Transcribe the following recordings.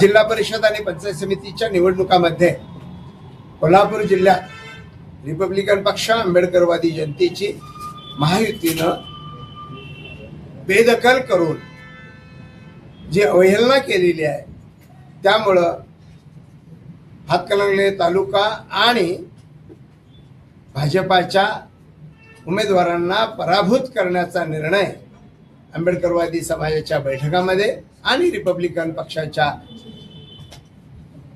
जिल्हा परिषद आणि पंचायत समितीच्या निवडणुकामध्ये कोल्हापूर जिल्ह्यात रिपब्लिकन पक्ष आंबेडकरवादी जनतेची महायुतीनं बेदखल करून जी अवहेलना केलेली आहे त्यामुळं हातकलंगले तालुका आणि भाजपाच्या उमेदवारांना पराभूत करण्याचा निर्णय आंबेडकरवादी समाजाच्या बैठकामध्ये आणि रिपब्लिकन पक्षाच्या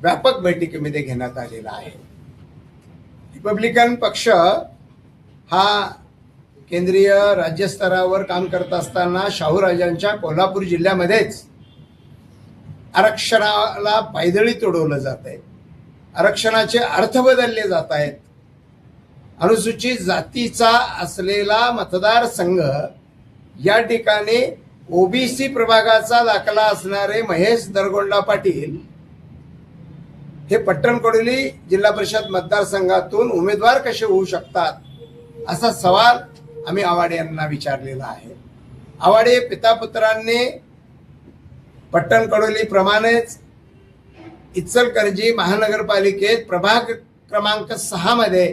व्यापक बैठकीमध्ये घेण्यात आलेला आहे. रिपब्लिकन पक्ष हा केंद्रीय राज्यस्तरावर काम करत असताना शाहूराजांच्या कोल्हापूर जिल्ह्यामध्येच आरक्षणाला पायदळी तोडवलं जात आहे. आरक्षणाचे अर्थ बदलले जात आहेत. अनुसूचित जातीचा असलेला मतदारसंघ या ठिकाणी ओबीसी प्रभागाचा दाखला असणारे महेश दरगोंडा पाटील हे पट्टणकोडोली जिल्हा परिषद मतदारसंघातून उमेदवार कसे होऊ शकतात असा सवाल आम्ही आवाडे यांना विचारलेला आहे. आवाडे पितापुत्रांनी पट्टणकडोली प्रमाणेच इचलकरंजी महानगरपालिकेत प्रभाग क्रमांक सहामध्ये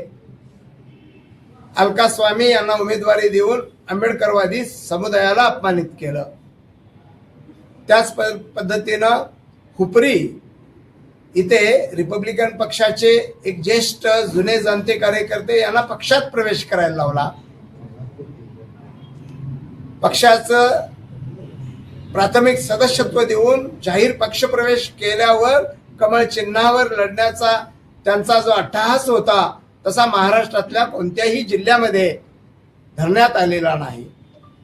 अलका स्वामी यांना उमेदवारी देऊन आंबेडकरवादी समुदायाला अपमानित केलं. त्याच प- पद्धतीनं हुपरी इथे रिपब्लिकन पक्षाचे एक ज्येष्ठ जुने जनते कार्यकर्ते यांना पक्षात प्रवेश करायला लावला. पक्षाचं प्राथमिक सदस्यत्व देऊन जाहीर पक्षप्रवेश केल्यावर कमळ चिन्हावर लढण्याचा त्यांचा जो अट्टहास होता तसा महाराष्ट्रातल्या कोणत्याही जिल्ह्यामध्ये धरण्यात आलेला नाही.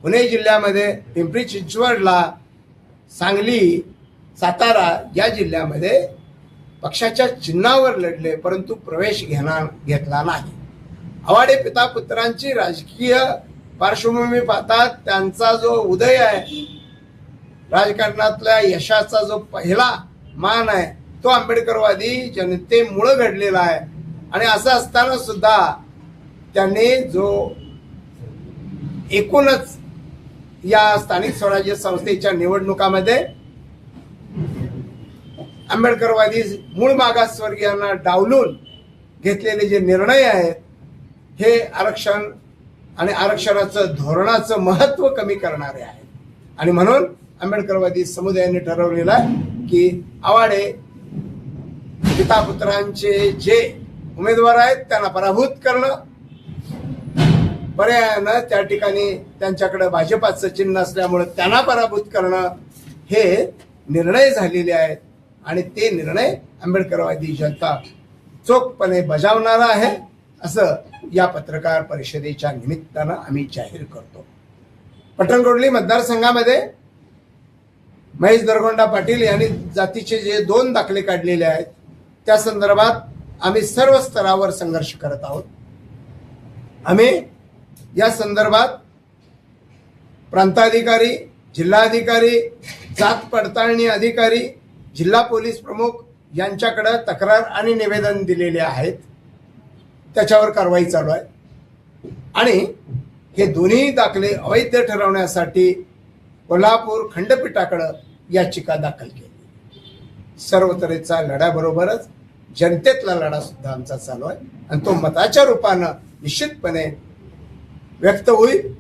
पुणे जिल्ह्यामध्ये पिंपरी चिंचवडला सांगली सातारा या जिल्ह्यामध्ये पक्षाच्या चिन्हावर लढले परंतु प्रवेश घेणार घेतला नाही. आवाडे पिता पुत्रांची राजकीय पार्श्वभूमी पाहतात त्यांचा जो उदय आहे राजकारणातल्या यशाचा जो पहिला मान आहे तो आंबेडकरवादी जनतेमुळं घडलेला आहे. आणि असं असताना सुद्धा त्यांनी जो एकूणच या स्थानिक स्वराज्य संस्थेच्या निवडणुकामध्ये आंबेडकरवादी मूळ मागासवर्गीयांना डावलून घेतलेले जे निर्णय आहेत हे आरक्षण आणि आरक्षणाचं धोरणाचं महत्त्व कमी करणारे आहेत. आणि म्हणून आंबेडकरवादी समुदायाने ठरवलेलं की आवाडे पिता पुत्रांचे जे उमेदवार आहेत त्यांना पराभूत करणं. पर्यायानं त्या ठिकाणी त्यांच्याकडे भाजपाचं चिन्ह असल्यामुळे त्यांना पराभूत करणं हे निर्णय झालेले आहेत आणि ते निर्णय आंबेडकरवादी जनता चोखपणे बजावणारा आहे असं या पत्रकार परिषदेच्या निमित्तानं आम्ही जाहीर करतो. पटणगोडली मतदारसंघामध्ये महेश दरगोंडा पाटील यांनी जातीचे जे दोन दाखले काढलेले आहेत त्या संदर्भात आम्ही सर्व स्तरावर संघर्ष करत आहोत. आम्ही या संदर्भात प्रांताधिकारी जिल्हाधिकारी जात पडताळणी अधिकारी जिल्हा पोलीस प्रमुख यांच्याकडं तक्रार आणि निवेदन दिलेले आहेत. त्याच्यावर कारवाई चालू आहे. आणि हे दोन्ही दाखले अवैध ठरवण्यासाठी कोल्हापूर खंडपीठाकडं याचिका दाखल केली. सर्व तऱ्हेचा लढ्याबरोबरच जनतेतला लढा सुद्धा आमचा चालू आहे. आणि तो मताच्या रूपानं निश्चितपणे व्यक्त होईल.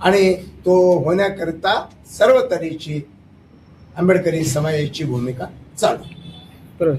आणि तो होण्याकरिता सर्व तऱ्हेची आंबेडकरी समाजाची भूमिका चालू बरोबर.